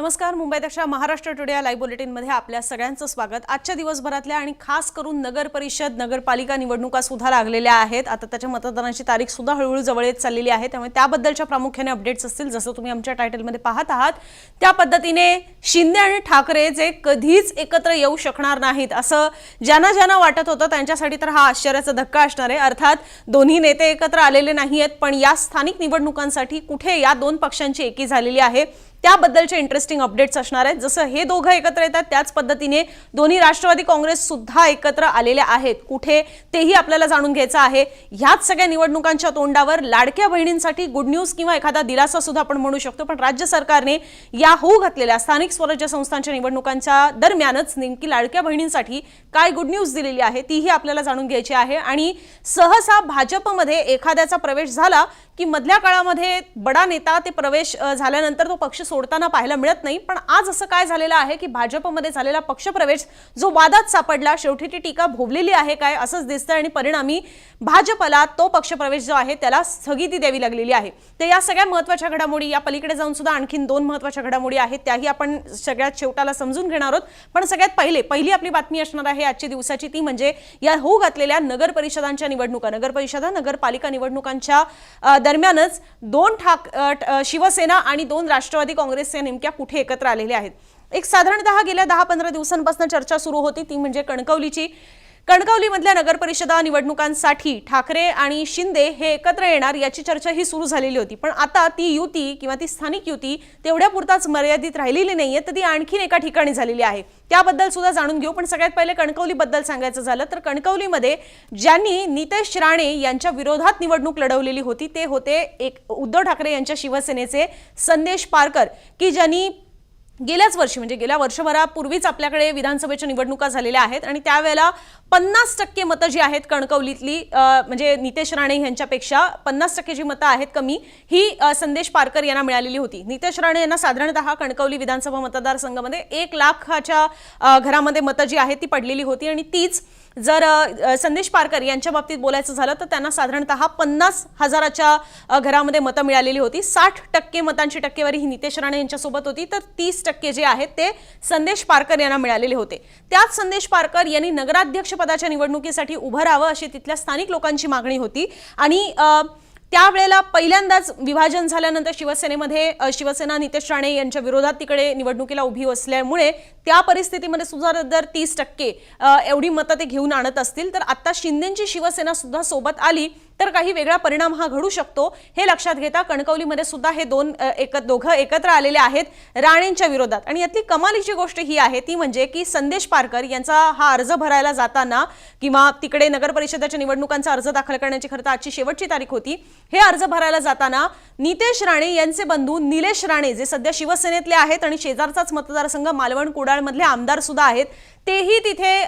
नमस्कार मुंबईतच्या महाराष्ट्र टुडे या लाईव्ह बुलेटिनमध्ये आपल्या सगळ्यांचं स्वागत. आजच्या दिवसभरातल्या आणि खास करून नगर परिषद नगरपालिका निवडणुका सुद्धा लागलेल्या आहेत. आता त्याच्या मतदानाची तारीख सुद्धा हळूहळू जवळ येत चाललेली आहे. त्यामुळे त्याबद्दलच्या प्रामुख्याने अपडेट्स असतील जसं तुम्ही आमच्या टायटलमध्ये पाहत आहात. त्या पद्धतीने शिंदे आणि ठाकरे जे कधीच एकत्र येऊ शकणार नाहीत असं ज्यांना ज्यांना वाटत होतं त्यांच्यासाठी तर हा आश्चर्याचा धक्का असणार आहे. अर्थात दोन्ही नेते एकत्र आलेले नाही आहेत पण या स्थानिक निवडणुकांसाठी कुठे या दोन पक्षांची एकी झालेली आहे? त्याबद्दलचे इंटरेस्टिंग अपडेट्स असणार आहेत. जसं हे दोघं एकत्र येतात त्याच पद्धतीने दोन्ही राष्ट्रवादी काँग्रेस सुद्धा एकत्र आलेल्या आहेत. कुठे तेही आपल्याला जाणून घ्यायचं आहे. ह्याच सगळ्या निवडणुकांच्या तोंडावर लाडक्या बहिणींसाठी गुड न्यूज किंवा एखादा दिलासा सुद्धा आपण म्हणू शकतो. पण राज्य सरकारने या होऊ घातलेल्या स्थानिक स्वराज्य संस्थांच्या निवडणुकांच्या दरम्यानच नेमकी लाडक्या बहिणींसाठी काय गुड न्यूज दिलेली आहे तीही आपल्याला जाणून घ्यायची आहे. आणि सहसा भाजपमध्ये एखाद्याचा प्रवेश झाला की मधल्या काळामध्ये बडा नेता ते प्रवेश झाल्यानंतर तो पक्ष सोडताना पाहायला मिळत नाही. पण आज असं काय झालेलं आहे की भाजपमध्ये झालेला पक्षप्रवेश जो वादात सापडला शेवटी ती टीका भोवलेली आहे काय असंच दिसतं आणि परिणामी भाजपला तो पक्षप्रवेश जो आहे त्याला स्थगिती द्यावी लागलेली आहे. तर या सगळ्या महत्त्वाच्या घडामोडी या पलीकडे जाऊन सुद्धा आणखीन दोन महत्त्वाच्या घडामोडी आहेत त्याही आपण सगळ्यात शेवटाला समजून घेणार आहोत. पण सगळ्यात पहिले पहिली आपली बातमी असणार आहे आजची दिवसाची ती म्हणजे या होऊ घातलेल्या नगर परिषदांच्या निवडणुका. नगर परिषदा नगरपालिका निवडणुकांच्या दरम्यानच दोन ठाक शिवसेना आणि दोन राष्ट्रवादी काँग्रेसच्या नेमक्या कुठे एकत्र आलेल्या आहेत. एक साधारणतः गेल्या दहा पंधरा दिवसांपासून चर्चा सुरू होती ती म्हणजे कणकवलीची. कणकवलीमधल्या नगरपरिषदा निवडणुकांसाठी ठाकरे आणि शिंदे हे एकत्र येणार याची चर्चा ही सुरू झालेली होती. पण आता ती युती किंवा ती स्थानिक युती तेवढ्या पुरताच मर्यादित राहिलेली नाहीये तर ती आणखीन एका ठिकाणी झालेली आहे. त्याबद्दल सुद्धा जाणून घेऊ पण सगळ्यात पहिले कणकवलीबद्दल सांगायचं झालं तर कणकवलीमध्ये ज्यांनी नितेश राणे यांच्या विरोधात निवडणूक लढवलेली होती ते होते एक उद्धव ठाकरे यांच्या शिवसेनेचे संदेश पारकर की ज्यांनी गेल्याच वर्षी म्हणजे गेल्या वर्षभरापूर्वीच आपल्याकडे विधानसभेच्या निवडणुका झालेल्या आहेत आणि त्यावेळेला पन्नास टक्के मतं जी आहेत कणकवलीतली म्हणजे नितेश राणे यांच्यापेक्षा पन्नास टक्के जी मतं आहेत कमी ही संदेश पारकर यांना मिळालेली होती. नितेश राणे यांना साधारणतः कणकवली विधानसभा मतदारसंघामध्ये एक लाखाच्या घरामध्ये मतं जी आहेत ती पडलेली होती आणि तीच जर संदेश पारकर यांच्या बाबतीत बोलायचं झालं तर त्यांना साधारणतः पन्नास हजाराच्या घरामध्ये मतं मिळालेली होती. साठ टक्के मतांची टक्केवारी ही नितेश राणे यांच्यासोबत होती. तर तीस टक्के जे आहेत ते संदेश पारकर यांना मिळालेले होते. त्याच संदेश पारकर यांनी नगराध्यक्षपदाच्या निवडणुकीसाठी उभं राहावं अशी तिथल्या स्थानिक लोकांची मागणी होती. आणि त्यावेळेला पहिल्यांदाच विभाजन झाल्यानंतर शिवसेनेमध्ये शिवसेना नितेश राणे यांच्या विरोधात तिकडे निवडणुकीला उभी असल्यामुळे त्या परिस्थितीमध्ये सुद्धा जर तीस टक्के एवढी मतं ते घेऊन आणत असतील. तर आता शिंदेची शिवसेना सुद्धा सोबत आली. तर काही वेगळा परिणाम हा घडू शकतो हे लक्षात घेता कणकवलीमध्ये सुद्धा हे दोन एक दोघं एकत्र आलेले आहेत राणेंच्या विरोधात. आणि यातली कमालीची गोष्ट ही आहे ती म्हणजे की संदेश पारकर यांचा हा अर्ज भरायला जाताना किंवा तिकडे नगर परिषदेच्या निवडणुकांचा अर्ज दाखल करण्याची खरं तर आजची शेवटची तारीख होती हे अर्ज भरायला जाताना नितेश राणे यांचे बंधू निलेश राणे जे सध्या शिवसेनेतले आहेत आणि शेजारचाच मतदारसंघ मालवण कुडाळमधले आमदार सुद्धा आहेत तेही तिथे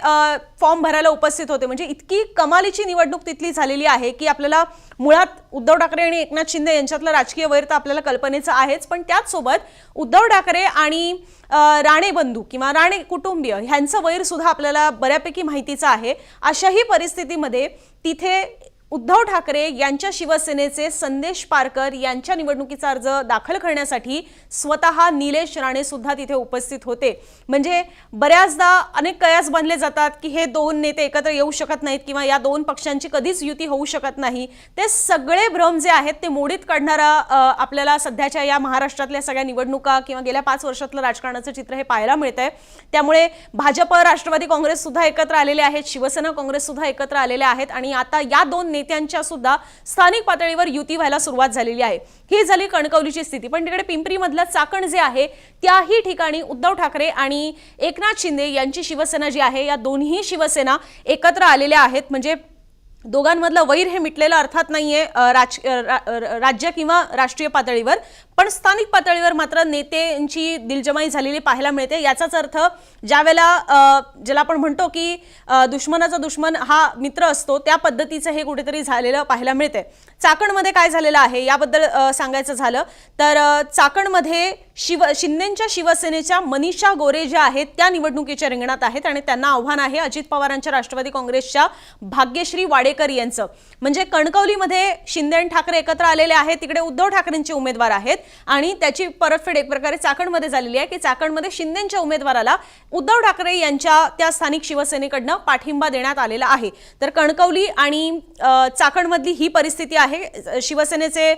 फॉर्म भरायला उपस्थित होते. म्हणजे इतकी कमालीची निवडणूक तिथली झालेली आहे की आपल्याला मुळात उद्धव ठाकरे आणि एकनाथ शिंदे यांच्यातलं राजकीय वैर तर आपल्याला कल्पनेचं आहेच. पण त्याचसोबत उद्धव ठाकरे आणि राणे बंधू किंवा राणे कुटुंबीय ह्यांचं वैर सुद्धा आपल्याला बऱ्यापैकी माहितीचं आहे. अशाही परिस्थितीमध्ये तिथे उद्धव ठाकरे यांच्या शिवसेनेचे संदेश पारकर यांच्या निवडणुकीचा अर्ज दाखल करण्यासाठी स्वतः निलेश राणे सुद्धा तिथे उपस्थित होते. म्हणजे बऱ्याचदा अनेक कयास बांधले जातात की हे दोन नेते एकत्र येऊ शकत नाहीत किंवा या दोन पक्षांची कधीच युती होऊ शकत नाही. ते सगळे भ्रम जे आहेत ते मोडीत काढणारा आपल्याला सध्याच्या या महाराष्ट्रातल्या सगळ्या निवडणुका किंवा गेल्या पाच वर्षातलं राजकारणाचं चित्र हे पाहायला मिळत आहे त्यामुळे भाजप राष्ट्रवादी काँग्रेस सुद्धा एकत्र आलेले आहेत शिवसेना काँग्रेस सुद्धा एकत्र आलेले आहेत आणि आता या दोन नेत्यांच्या सुद्धा स्थानिक पातळीवर युती व्हायला सुरुवात झालेली आहे. ही झाली कणकवलीची स्थिती. पण तिकडे पिंपरीमधलं चाकण जे आहे त्याही ठिकाणी उद्धव ठाकरे आणि एकनाथ शिंदे यांची शिवसेना जी आहे या दोन्ही शिवसेना एकत्र आलेल्या आहेत. म्हणजे दोघांमधलं वैर हे मिटलेलं अर्थात नाहीये राज रा- राज्य किंवा राष्ट्रीय पातळीवर. पण स्थानिक पातळीवर मात्र नेत्यांची दिलजमाई झालेली पाहायला मिळते. याचाच अर्थ ज्यावेळेला ज्याला आपण म्हणतो की दुश्मनाचा दुश्मन हा मित्र असतो त्या पद्धतीचं हे कुठेतरी झालेलं पाहायला मिळते चाकणमध्ये काय झालेलं आहे याबद्दल सांगायचं झालं तर चाकणमध्ये शिव शिंदेच्या शिवसेनेच्या मनीषा गोरे ज्या आहेत त्या निवडणुकीच्या रिंगणात आहेत आणि त्यांना आव्हान आहे अजित पवारांच्या राष्ट्रवादी काँग्रेसच्या भाग्यश्री वाडेकर यांचं. म्हणजे कणकवलीमध्ये शिंदे आणि ठाकरे एकत्र आलेले आहेत तिकडे उद्धव ठाकरेंचे उमेदवार आहेत आणि त्याची परतफेड एक प्रकारे चाकणमध्ये झालेली आहे की चाकणमध्ये शिंदेच्या उमेदवाराला उद्धव ठाकरे यांच्या त्या स्थानिक शिवसेनेकडनं पाठिंबा देण्यात आलेला आहे. तर कणकवली आणि चाकणमधली ही परिस्थिती आहे आहे. शिवसेनेचे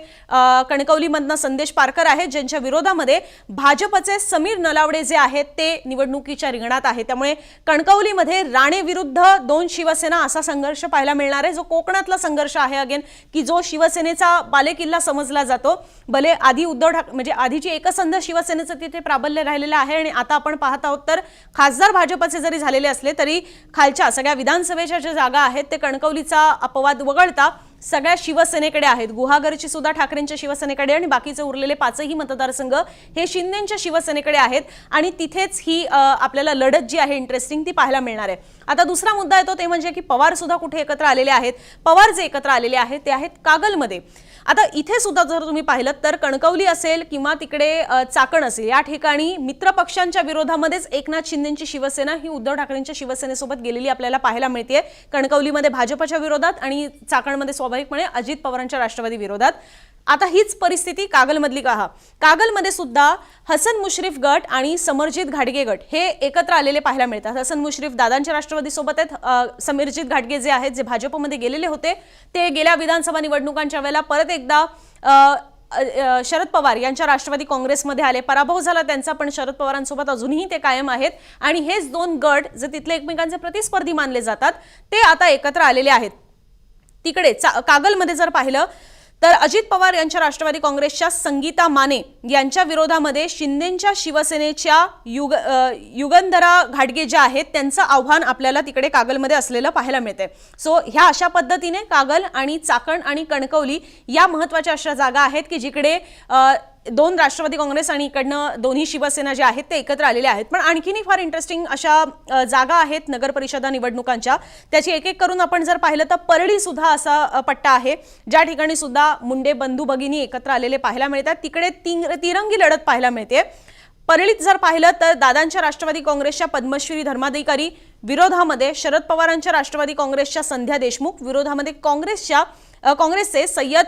कणकवलीमधनं संदेश पारकर आहेत ज्यांच्या विरोधामध्ये भाजपचे समीर नलावडे जे आहेत ते निवडणुकीच्या रिंगणात आहे त्यामुळे कणकवलीमध्ये राणे विरुद्ध दोन शिवसेना असा संघर्ष पाहायला मिळणार आहे. जो कोकणातला संघर्ष आहे अगेन की जो शिवसेनेचा बालेकिल्ला समजला जातो. भले आधी उद्धव ठाकरे म्हणजे आधीची एकसंध शिवसेनेचं तिथे प्राबल्य राहिलेलं आहे आणि आता आपण पाहत आहोत तर खासदार भाजपचे जरी झालेले असले तरी खालच्या सगळ्या विधानसभेच्या ज्या जागा आहेत ते कणकवलीचा अपवाद वगळता सगळ्या शिवसेनेकडे आहेत. गुहागरची सुद्धा ठाकरेंच्या शिवसेनेकडे आणि बाकीचे उरलेले पाचही मतदारसंघ हे शिंदेच्या शिवसेनेकडे आहेत आणि तिथेच ही आपल्याला लढत जी आहे इंटरेस्टिंग ती पाहायला मिळणार आहे. आता दुसरा मुद्दा येतो ते म्हणजे की पवार सुद्धा कुठे एकत्र आलेले आहेत. पवार जे एकत्र आलेले आहेत ते आहेत कागलमध्ये. आता इथे सुद्धा जर तुम्ही पाहिलं तर कणकवली असेल किंवा तिकडे चाकण असेल या ठिकाणी मित्रपक्षांच्या विरोधामध्येच एकनाथ शिंदेची शिवसेना ही उद्धव ठाकरेंच्या शिवसेनेसोबत गेलेली आपल्याला पाहायला मिळते कणकवलीमध्ये भाजपच्या विरोधात आणि चाकणमध्ये स्वाभाविकपणे अजित पवारांच्या राष्ट्रवादी विरोधात. आता हीच परिस्थिती कागलमधली का हा? कागलमध्ये सुद्धा हसन मुश्रीफ गट आणि समरजित घाटगे गट हे एकत्र आलेले पाहायला मिळतात. हसन मुश्रीफ दादांच्या राष्ट्रवादी सोबत आहेत. समीरजित घाटगे जे आहेत जे भाजपमध्ये गेलेले होते ते गेल्या विधानसभा निवडणुकांच्या वेळेला परत एकदा शरद पवार यांच्या राष्ट्रवादी काँग्रेसमध्ये आले. पराभव झाला त्यांचा पण शरद पवारांसोबत अजूनही ते कायम आहेत. आणि हेच दोन गट जे तिथले एकमेकांचे प्रतिस्पर्धी मानले जातात ते आता एकत्र आलेले आहेत. तिकडे चा- कागलमध्ये जर पाहिलं तर अजित पवार यांच्या राष्ट्रवादी काँग्रेसच्या संगीता माने यांच्या विरोधामध्ये शिंदेच्या शिवसेनेच्या युग युगंधरा घाटगे ज्या आहेत त्यांचं आव्हान आपल्याला तिकडे कागलमध्ये असलेलं पाहायला मिळते सो ह्या अशा पद्धतीने कागल आणि चाकण आणि कणकवली या महत्त्वाच्या अशा जागा आहेत की जिकडे दोन राष्ट्रवादी काँग्रेस आणि इकडनं दोन्ही शिवसेना जे आहेत ते एकत्र आलेले आहेत. पण आणखीनही फार इंटरेस्टिंग अशा जागा आहेत नगर परिषदा निवडणुकांच्या. त्याची एक एक करून आपण जर पाहिलं तर परळी सुद्धा असा पट्टा आहे. ज्या ठिकाणी सुद्धा मुंडे बंधू भगिनी एकत्र आलेले पाहायला मिळतात. तिकडे तिरंगी लढत पाहायला मिळते. परळीत जर पाहिलं तर दादांच्या राष्ट्रवादी काँग्रेसच्या पद्मश्री धर्माधिकारी विरोधामध्ये शरद पवारांच्या राष्ट्रवादी काँग्रेसच्या संध्या देशमुख विरोधामध्ये काँग्रेसच्या काँग्रेसचे सय्यद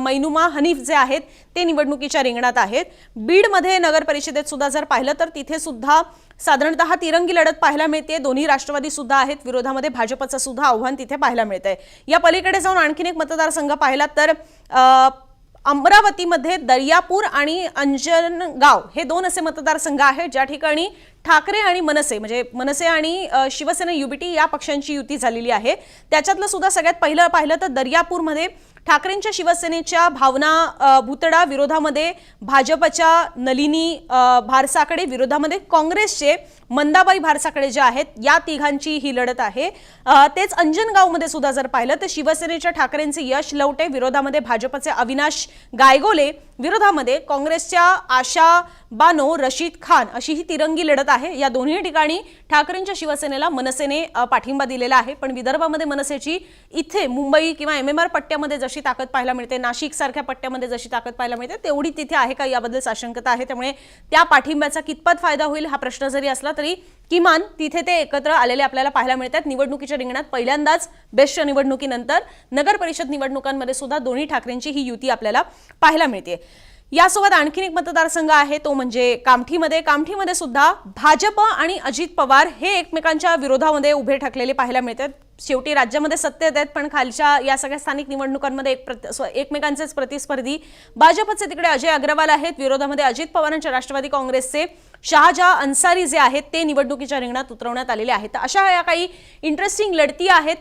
मैनुमा हनीफ जे आहेत ते निवडणुकीच्या रिंगणात आहेत. बीडमध्ये नगर परिषदेत सुद्धा जर पाहिलं तर तिथे सुद्धा साधारणतः तिरंगी लढत पाहायला मिळते. दोन्ही राष्ट्रवादी सुद्धा आहेत. विरोधामध्ये भाजपचं सुद्धा आव्हान तिथे पाहायला मिळतंय. या पलीकडे जाऊन आणखीन एक मतदारसंघ पाहिला तर अमरावतीमध्ये दर्यापूर आणि अंजनगाव हे दोन असे मतदारसंघ आहेत. ज्या ठिकाणी ठाकरे आणि मनसे म्हणजे मनसे आणि शिवसेना युबीटी या पक्षांची युती झालेली आहे. त्याच्यातलं सुद्धा सगळ्यात पहिलं पाहिलं तर दर्यापूरमध्ये ठाकरेंच्या शिवसेनेच्या भावना भुतडा विरोधामध्ये भाजपच्या नलिनी भारसाकडे विरोधामध्ये काँग्रेसचे मंदाबाई भारसाकडे जे आहेत या तिघांची ही लढत आहे. तेच अंजनगावमध्ये सुद्धा जर पाहिलं तर शिवसेनेच्या ठाकरेंचे यश लवटे विरोधामध्ये भाजपचे अविनाश गायगोले विरोधामध्ये काँग्रेसच्या आशा बानो रशीद खान अशी ही तिरंगी लढत आहे. या दोन्ही ठिकाणी ठाकरेंच्या शिवसेनेला मनसेने पाठिंबा दिलेला आहे. पण विदर्भामध्ये मनसेची इथे मुंबई किंवा एम एम आर पट्ट्यामध्ये जशी ताकद पाहायला मिळते नाशिक सारख्या पट्ट्यामध्ये जशी ताकद पाहायला मिळते तेवढी तिथे आहे का याबद्दल साशंकता आहे. त्यामुळे त्या पाठिंब्याचा कितपत फायदा होईल हा प्रश्न जरी असला तरी किमान तिथे ते एकत्र आलेले आपल्याला पाहायला मिळतात. निवडणुकीच्या रिंगणात पहिल्यांदाच बेस्ट निवडणुकीनंतर नगर परिषद निवडणुकांमध्ये सुद्धा दोन्ही ठाकरेंची ही युती आपल्याला पाहायला मिळते. यासोबत आणखीन एक मतदारसंघ आहे तो म्हणजे कामठीमध्ये. कामठीमध्ये सुद्धा भाजप आणि अजित पवार हे एकमेकांच्या विरोधामध्ये उभे ठाकलेले पाहायला मिळतात. शेवटी राज्यामध्ये सत्तेत आहेत पण खालच्या या सगळ्या स्थानिक निवडणुकांमध्ये एक प्रत- स्व- एकमेकांचेच प्रतिस्पर्धी. भाजपचे तिकडे अजय अग्रवाल आहेत विरोधामध्ये अजित पवारांच्या राष्ट्रवादी काँग्रेसचे. शहाजा अन्सारी जे आहेत ते निवडणुकीच्या रिंगणात उतरवण्यात आलेले आहेत. अशा या काही इंटरेस्टिंग लढती आहेत.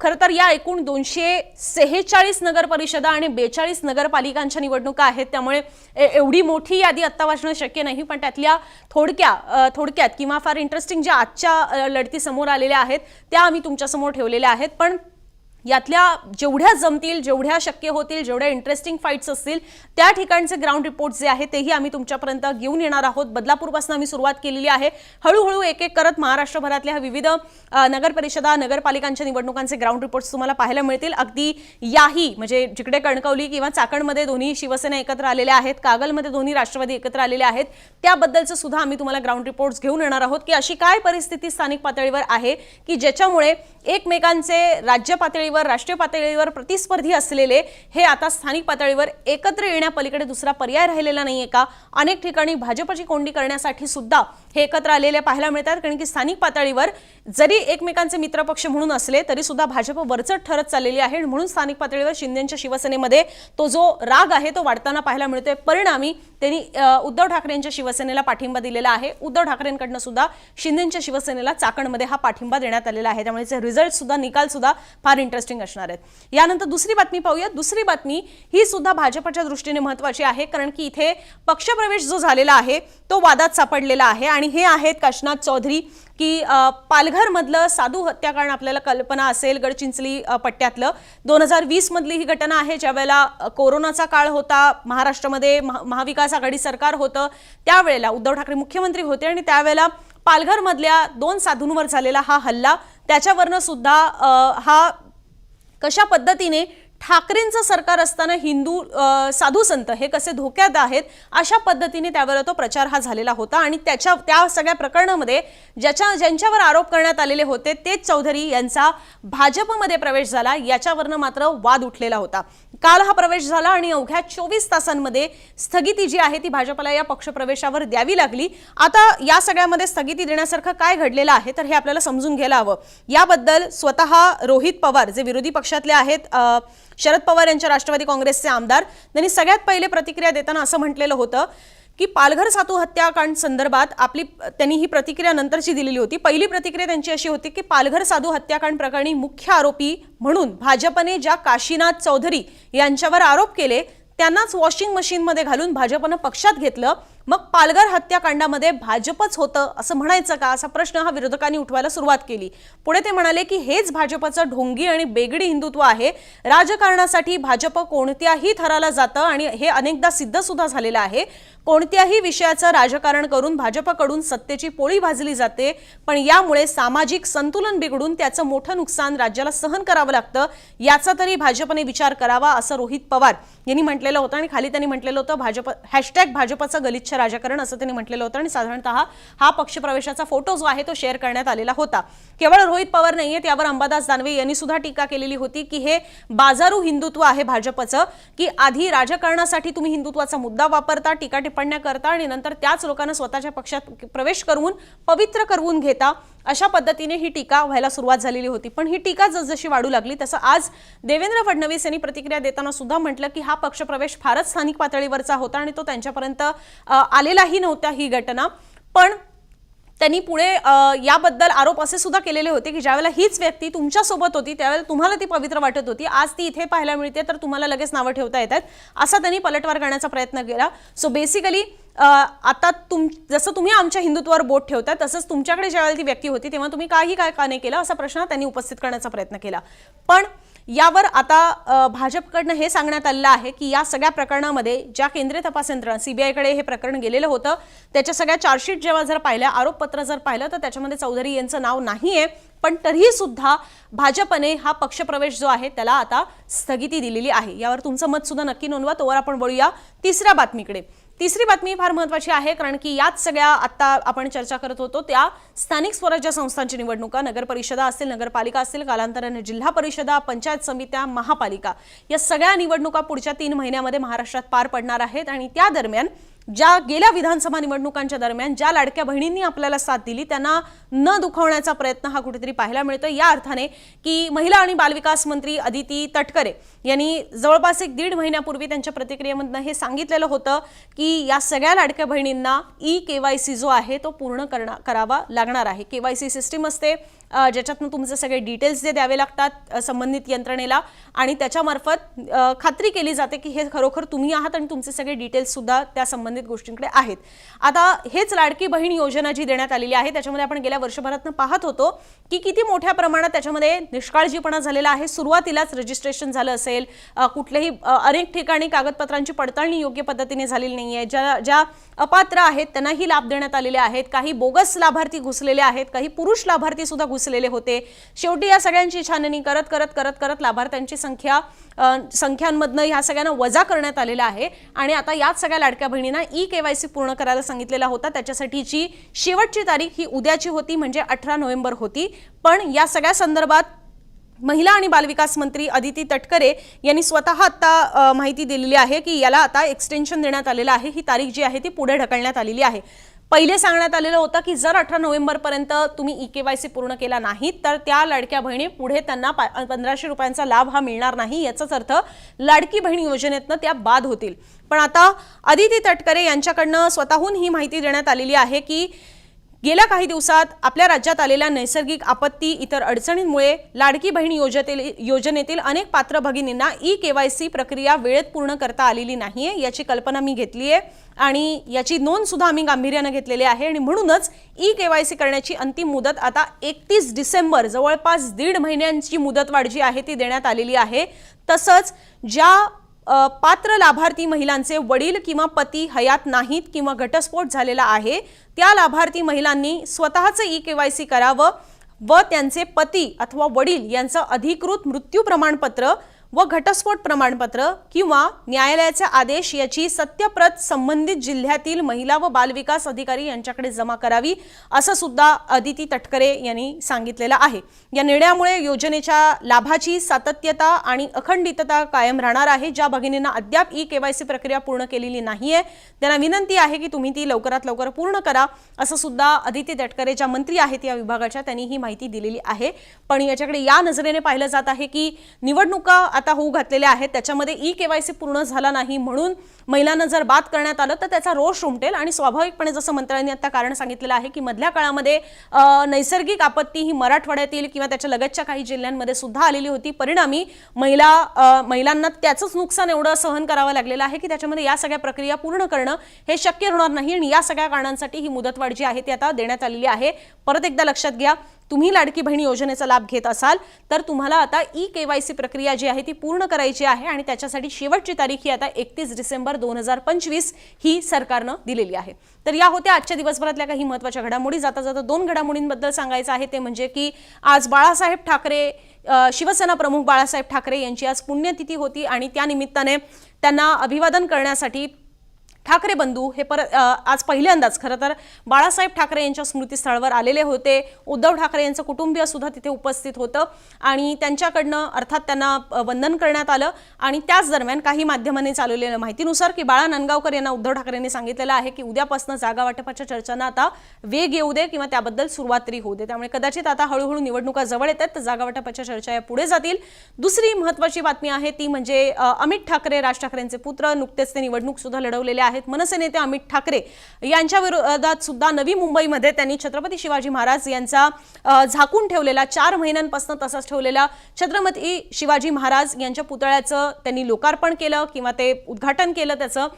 खरं तर या एकूण दोनशे सेहेचाळीस नगर परिषदा आणि बेचाळीस नगरपालिकांच्या निवडणुका आहेत. त्यामुळे ए- एवढी मोठी यादी आत्ता वाचणं शक्य नाही पण त्यातल्या थोडक्या थोडक्यात किंवा फार इंटरेस्टिंग ज्या आजच्या लढती समोर आलेल्या आहेत त्या आम्ही तुमच्यासमोर ठेवलेल्या आहेत. पण यातल्या जेवढ्या जमतील जेवढ्या शक्य होतील जेवढ्या इंटरेस्टिंग फाईट्स असतील त्या ठिकाणचे ग्राउंड रिपोर्ट जे आहे तेही आम्ही तुमच्यापर्यंत घेऊन येणार आहोत. बदलापूरपासून आम्ही सुरुवात केलेली आहे. हळूहळू एक एक करत महाराष्ट्रभरातल्या विविध नगर परिषदा नगरपालिकांच्या निवडणुकांचे ग्राउंड रिपोर्ट्स तुम्हाला पाहायला मिळतील. अगदी याही म्हणजे जिकडे कणकवली किंवा चाकणमध्ये दोन्ही शिवसेना एकत्र आलेल्या आहेत कागलमध्ये दोन्ही राष्ट्रवादी एकत्र आलेले आहेत त्याबद्दलचं सुद्धा आम्ही तुम्हाला ग्राउंड रिपोर्ट्स घेऊन येणार आहोत की अशी काय परिस्थिती स्थानिक पातळीवर आहे की ज्याच्यामुळे एकमेकांचे राज्य पातळीवर राष्ट्रीय पातळीवर प्रतिस्पर्धी असलेले हे आता स्थानिक पातळीवर एकत्र येण्यापलीकडे दुसरा पर्याय राहिलेला नाहीये का? अनेक ठिकाणी भाजपची कोंडी करण्यासाठी सुद्धा हे एकत्र आलेले पाहायला मिळतात. कारण की स्थानिक पातळीवर जरी एकमेकांचे मित्रपक्ष म्हणून असले तरी सुद्धा भाजप वरचट ठरत चाललेली आहे. म्हणून स्थानिक पातळीवर शिंदेच्या शिवसेनेमध्ये तो जो राग आहे तो वाढताना पाहायला मिळतोय. परिणामी त्यांनी उद्धव ठाकरेंच्या शिवसेनेला पाठिंबा दिलेला आहे. उद्धव ठाकरेंकडनं सुद्धा शिंदेच्या शिवसेनेला चाकणमध्ये हा पाठिंबा देण्यात आलेला आहे. त्यामुळे रिझल्ट सुद्धा निकाल सुद्धा फार इंटरेस्ट इंटरेस्टिंग असणार आहेत. यानंतर दुसरी बातमी पाहूया दुसरी बातमी ही सुद्धा भाजपच्या दृष्टीने महत्वाची आहे कारण की इथे पक्षप्रवेश जो झालेला आहे तो वादात सापडलेला आहे. आणि हे आहेत काशनाथ चौधरी की पालघरमधलं साधू हत्याकांड आपल्याला कल्पना असेल गडचिंचली पट्ट्यातलं. दोन हजार वीसमधली ही घटना आहे ज्यावेळेला कोरोनाचा काळ होता महाराष्ट्रामध्ये महा- महाविकास आघाडी सरकार होतं त्यावेळेला उद्धव ठाकरे मुख्यमंत्री होते आणि त्यावेळेला पालघरमधल्या दोन साधूंवर झालेला हा हल्ला त्याच्यावरनं सुद्धा हा कशा पद्धतीने ठाकरेंचं सरकार असताना हिंदू साधू संत हे कसे धोक्यात आहेत अशा पद्धतीने त्यावर तो प्रचार हा झालेला होता आणि त्याच्या त्या सगळ्या प्रकरणामध्ये ज्याच्या ज्यांच्यावर आरोप करण्यात आलेले होते तेच चौधरी यांचा भाजपमध्ये प्रवेश झाला याच्यावरनं मात्र वाद उठलेला होता. काल हा प्रवेश झाला आणि अवघ्या चोवीस तासांमध्ये स्थगिती जी आहे ती भाजपला या पक्षप्रवेशावर द्यावी लागली. आता या सगळ्यामध्ये स्थगिती देण्यासारखं काय घडलेलं आहे तर हे आपल्याला समजून घ्यायला हवं. याबद्दल स्वतः रोहित पवार जे विरोधी पक्षातले आहेत शरद पवार यांच्या राष्ट्रवादी काँग्रेसचे आमदार. त्यांनी सगळ्यात पहिले प्रतिक्रिया देताना असं म्हटलेलं होतं की पालघर सातू हत्याकांड संदर्भात आपली त्यांनी ही प्रतिक्रिया नंतरची दिलेली होती. पहिली प्रतिक्रिया त्यांची अशी होती की पालघर साधू हत्याकांड प्रकरणी मुख्य आरोपी म्हणून भाजपने ज्या काशीनाथ चौधरी यांच्यावर आरोप केले त्यांनाच वॉशिंग मशीनमध्ये घालून भाजपनं पक्षात घेतलं. मग पालघर हत्याकांडामध्ये भाजपच होतं असं म्हणायचं का? असा प्रश्न हा विरोधकांनी उठवायला सुरुवात केली. पुढे ते म्हणाले की हेच भाजपचं ढोंगी आणि बेगडी हिंदुत्व आहे. राजकारणासाठी भाजप कोणत्याही थराला जातं आणि हे अनेकदा सिद्ध सुद्धा झालेलं आहे. कोणत्याही विषयाचं राजकारण करून भाजपकडून सत्तेची पोळी भाजली जाते. पण यामुळे सामाजिक संतुलन बिघडून त्याचं मोठं नुकसान राज्याला सहन करावं लागतं. याचा तरी भाजपने विचार करावा असं रोहित पवार यांनी म्हटलेलं होतं आणि खाली त्यांनी म्हटलेलं होतं भाजप हॅशटॅग भाजपचं गलिच्छ राजकारण असं त्यांनी म्हटलेलं होतं आणि साधारणतः हा पक्षप्रवेशाचा फोटो जो आहे तो शेअर करण्यात आलेला होता. केवळ रोहित पवार नाहीये त्यावर अंबादास दानवे यांनी सुद्धा टीका केलेली होती की हे बाजारू हिंदुत्व आहे भाजपचं की आधी राजकारणासाठी तुम्ही हिंदुत्वाचा मुद्दा वापरता टीका टिप्पण्या करता आणि नंतर त्याच लोकांना स्वतःच्या पक्षात प्रवेश करून पवित्र करवून घेता अशा पद्धतीने ही टीका व्हायला सुरुवात झालेली होती. पण ही टीका जसजशी वाढू लागली तसं आज देवेंद्र फडणवीस यांनी प्रतिक्रिया देताना सुद्धा म्हटलं की हा पक्षप्रवेश फारच स्थानिक पातळीवरचा होता आणि तो त्यांच्यापर्यंत आलेलाही नव्हता ही घटना. पण त्यांनी पुढे याबद्दल आरोप असे सुद्धा केलेले होते की ज्यावेळेला हीच व्यक्ती तुमच्यासोबत होती त्यावेळेला तुम्हाला ती पवित्र वाटत होती. आज ती इथे पाहायला मिळते तर तुम्हाला लगेच नावं ठेवता येतात. असा त्यांनी पलटवार करण्याचा प्रयत्न केला. सो बेसिकली आता तुम जसं तुम्ही आमच्या हिंदुत्वावर बोट ठेवता तसंच तुमच्याकडे ज्यावेळेला ती व्यक्ती होती तेव्हा तुम्ही काही काय का नाही केलं असा प्रश्न त्यांनी उपस्थित करण्याचा प्रयत्न केला. पण यावर आता भाजपकडनं हे सांगण्यात आलेलं आहे की या सगळ्या प्रकरणामध्ये ज्या केंद्रीय तपास यंत्रणा सीबीआयकडे हे प्रकरण गेलेलं होतं त्याच्या सगळ्या चार्जशीट जेव्हा जर पाहिल्या आरोपपत्र जर पाहिलं तर त्याच्यामध्ये चौधरी यांचं नाव नाही आहे पण तरीही सुद्धा भाजपने हा पक्षप्रवेश जो आहे त्याला आता स्थगिती दिलेली आहे. यावर तुमचं मत सुद्धा नक्की नोंदवा. तोवर आपण बोलूया तिसऱ्या बातमीकडे. तिसरी बातमी फार महत्वाची आहे कारण की याच सगळ्या आता आपण चर्चा करत होतो त्या स्थानिक स्वराज्य संस्थांची निवडणुका. नगर परिषदा असतील नगरपालिका असतील कालांतराने जिल्हा परिषदा पंचायत समित्या महापालिका. या सगळ्या निवडणुका पुढच्या तीन महिन्यामध्ये महाराष्ट्रात पार पडणार आहेत आणि त्या दरम्यान ज्या गेल्या विधानसभा निवडणुकांच्या दरम्यान ज्या लाडक्या बहिणींनी आपल्याला साथ दिली त्यांना न दुखवण्याचा प्रयत्न हा कुठेतरी पाहायला मिळतो या अर्थाने की महिला आणि बालविकास मंत्री अदिती तटकरे यांनी जवळपास एक दीड महिन्यापूर्वी त्यांच्या प्रतिक्रियेमधनं हे सांगितलेलं होतं की या सगळ्या लाडक्या बहिणींना ई के वाय सी जो आहे तो पूर्ण करणा करावा लागणार आहे. के वाय सी सिस्टीम असते ज्याच्यातनं तुमचे सगळे डिटेल्स जे द्यावे लागतात संबंधित यंत्रणेला. आणि त्याच्यामार्फत खात्री केली जाते की हे खरोखर तुम्ही आहात आणि तुमचे सगळे डिटेल्ससुद्धा त्या संबंधित गोष्टींकडे आहेत. आता हेच लाडकी बहीण योजना जी देण्यात आलेली आहे त्याच्यामध्ये आपण गेल्या वर्षभरातनं पाहत होतो की किती मोठ्या प्रमाणात त्याच्यामध्ये निष्काळजीपणा झालेला आहे. सुरुवातीलाच रजिस्ट्रेशन झालं असेल कुठल्याही कुठलेही अनेक ठिकाणी कागदपत्रांची पडताळणी योग्य पद्धतीने झालेली नाही आहे. ज्या ज्या अपात्र आहेत त्यांनाही लाभ देण्यात आलेले आहेत. काही बोगस लाभार्थी घुसलेले आहेत काही पुरुष लाभार्थी सुद्धा पोहोचलेले होते. शेवटी या सगळ्यांची छाननी करत करत करत करत लाभार्थ्यांची संख्या संख्यांमधनं ह्या सगळ्यांना वजा करण्यात आलेला आहे. आणि आता याच सगळ्या लाडक्या बहिणींना ई केवायसी पूर्ण करायला सांगितलेला होता. त्याच्यासाठीची शेवटची तारीख ही उद्याची होती म्हणजे अठरा नोव्हेंबर होती. पण या सगळ्या संदर्भात महिला आणि बालविकास मंत्री अदिती तटकरे यांनी स्वतः आता माहिती दिलेली आहे की याला आता एक्सटेन्शन देण्यात आलेलं आहे. ही तारीख जी आहे ती पुढे ढकलण्यात आलेली आहे. पहिले सांगण्यात आलेलं होतं की जर अठरा नोव्हेंबरपर्यंत तुम्ही ई के वाय सी पूर्ण केला नाही तर त्या लाडक्या बहिणी पुढे त्यांना पा- पंधराशे रुपयांचा लाभ हा मिळणार नाही याचाच अर्थ लाडकी बहीण योजनेतनं त्या बाद होतील. पण आता अदिती तटकरे यांच्याकडनं स्वतःहून ही माहिती देण्यात आलेली आहे की गेल्या काही दिवसात आपल्या राज्यात आलेल्या नैसर्गिक आपत्ती इतर अडचणींमुळे लाडकी बहीण योजनेतील योजनेतील अनेक पात्र भगिनींना ई सी प्रक्रिया वेळेत पूर्ण करता आलेली नाही आहे याची कल्पना मी घेतली आहे आणि याची नोंद सुद्धा आम्ही गांभीर्यानं घेतलेली आहे आणि म्हणूनच ई के वाय सी करण्याची अंतिम मुदत आता एकतीस डिसेंबर जवळपास दीड महिन्यांची मुदतवाढ जी आहे ती देण्यात आलेली आहे. तसंच ज्या पात्र लाभार्थी महिलांचे वडील किंवा पती हयात नाहीत किंवा घटस्फोट झालेला आहे त्या लाभार्थी महिलांनी स्वतःचं ई के वाय सी करावं व त्यांचे पती अथवा वडील यांचं अधिकृत मृत्यू प्रमाणपत्र व घटस्फोट प्रमाणपत्र किंवा न्यायालयाचे आदेश याची सत्यप्रत संबंधित जिल्ह्यातील महिला व बालविकास अधिकारी यांच्याकडे जमा करावी असं सुद्धा अदिती तटकरे यांनी सांगितलेलं आहे. या निर्णयामुळे योजनेच्या लाभाची सातत्यता आणि अखंडितता कायम राहणार आहे. ज्या भगिनींना अद्याप ई केवायसी प्रक्रिया पूर्ण केलेली नाहीये त्यांना विनंती आहे की तुम्ही ती लवकरात लवकर पूर्ण करा असं सुद्धा अदिती तटकरे ज्या मंत्री आहेत या विभागाच्या त्यांनी ही माहिती दिलेली आहे. पण याच्याकडे या नजरेने पाहिलं जात आहे की निवडणुका आता होऊ घातलेल्या आहेत. त्याच्यामध्ये ई केवायसी पूर्ण झाला नाही म्हणून महिलांना जर बाद करण्यात आलं तर त्याचा रोष उमटेल आणि स्वाभाविकपणे जसं मंत्र्यांनी आता कारण सांगितलेलं आहे की मधल्या काळामध्ये नैसर्गिक आपत्ती ही मराठवाड्यातील किंवा त्याच्या लगतच्या काही जिल्ह्यांमध्ये सुद्धा आलेली होती. परिणामी महिला महिलांना त्याचंच नुकसान एवढं सहन करावं लागलेलं आहे की त्याच्यामध्ये या सगळ्या प्रक्रिया पूर्ण करणं हे शक्य होणार नाही. आणि या सगळ्या कारणांसाठी ही मुदतवाढ जी आहे ती आता देण्यात आलेली आहे. परत एकदा लक्षात घ्या तुम्ही लाडकी बहिणी योजनेचा लाभ घेत असाल तर तुम्हाला आता ई के वाय सी प्रक्रिया जी आहे ती पूर्ण करायची आहे आणि त्याच्यासाठी शेवटची तारीख ही आता एकतीस डिसेंबर दोन हजार पंचवीस ही सरकारनं दिलेली आहे. तर या होत्या आजच्या दिवसभरातल्या काही महत्त्वाच्या घडामोडी. जाता जाता दोन घडामोडींबद्दल सांगायचं आहे ते म्हणजे की आज बाळासाहेब ठाकरे शिवसेना प्रमुख बाळासाहेब ठाकरे यांची आज पुण्यतिथी होती आणि त्या निमित्ताने त्यांना अभिवादन करण्यासाठी ठाकरे बंधू हे परत आज पहिल्यांदाच खरं तर बाळासाहेब ठाकरे यांच्या स्मृतीस्थळावर आलेले होते. उद्धव ठाकरे यांचं कुटुंबीय सुद्धा तिथे उपस्थित होतं आणि त्यांच्याकडनं अर्थात त्यांना वंदन करण्यात आलं आणि त्याच दरम्यान काही माध्यमांनी चालवलेल्या माहितीनुसार की बाळा नांदगावकर यांना उद्धव ठाकरेंनी सांगितलेलं आहे की उद्यापासून जागा वाटपाच्या चर्चांना आता वेग येऊ दे किंवा त्याबद्दल सुरुवात तरी होऊ दे. त्यामुळे कदाचित आता हळूहळू निवडणुका जवळ येतात तर जागा वाटपाच्या चर्चा या पुढे जातील. दुसरी महत्वाची बातमी आहे ती म्हणजे अमित ठाकरे राज ठाकरेंचे पुत्र नुकतेच ते निवडणूक सुद्धा लढवलेले आहेत. मनसे नेते अमित ठाकरे यांच्या विरोधात सुद्धा नवी मुंबईमध्ये त्यांनी छत्रपती शिवाजी महाराज यांचा झाकून ठेवलेला चार महिन्यांपासून तसाच ठेवलेला छत्रपती शिवाजी महाराज यांच्या पुतळ्याचं त्यांनी लोकार्पण केलं किंवा ते उद्घाटन केलं त्याचं.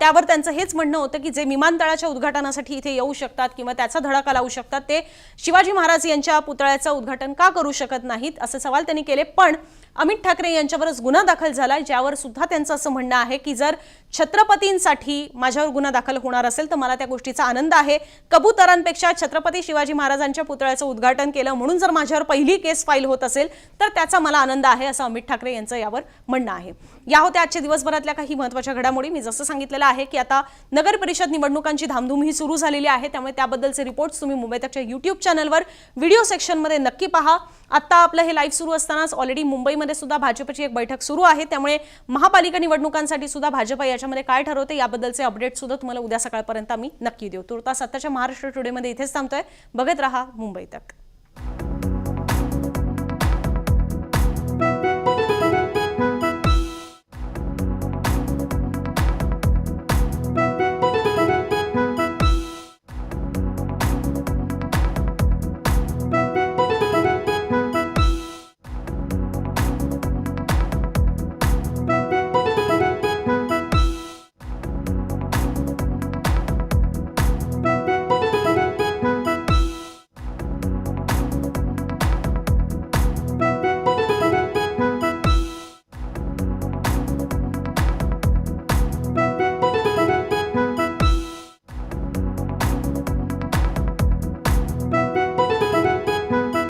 त्यावर त्यांचं हेच म्हणणं होतं की जे विमानतळाच्या उद्घाटनासाठी इथे येऊ शकतात किंवा त्याचा धडाका लावू शकतात ते शिवाजी महाराज यांच्या पुतळ्याचं उद्घाटन का करू शकत नाहीत असे सवाल त्यांनी केले. पण अमित ठाकरे यांच्यावरच गुन्हा दाखल झाला ज्यावर सुद्धा त्यांचं असं म्हणणं आहे की जर छत्रपतींसाठी माझ्यावर गुन्हा दाखल होणार असेल तर मला त्या गोष्टीचा आनंद आहे. कबुतरांपेक्षा छत्रपती शिवाजी महाराजांच्या पुतळ्याचं उद्घाटन केलं म्हणून जर माझ्यावर पहिली केस फाईल होत असेल तर त्याचा मला आनंद आहे असं अमित ठाकरे यांचं यावर म्हणणं आहे. या होत्या आजच्या दिवसभरातल्या काही महत्त्वाच्या घडामोडी. मी जसं सांगितलेलं आहे की आता नगर परिषद निवडणुकांची धामधूम ही सुरू झालेली आहे. त्यामुळे त्याबद्दलचे रिपोर्ट्स तुम्ही मुंबई तकच्या युट्यूब चॅनलवर व्हिडिओ सेक्शनमध्ये नक्की पहा. आत्ता आपलं हे लाईव्ह सुरू असतानाच ऑलरेडी मुंबईमध्ये सुद्धा भाजपची एक बैठक सुरू आहे. त्यामुळे महापालिका निवडणुकांसाठी सुद्धा भाजप याच्यामध्ये काय ठरवते याबद्दलचे अपडेट सुद्धा तुम्हाला उद्या सकाळपर्यंत आम्ही नक्की देऊ. तुर्तास आत्ताच्या महाराष्ट्र टुडेमध्ये इथेच थांबतोय. बघत राहा मुंबई तक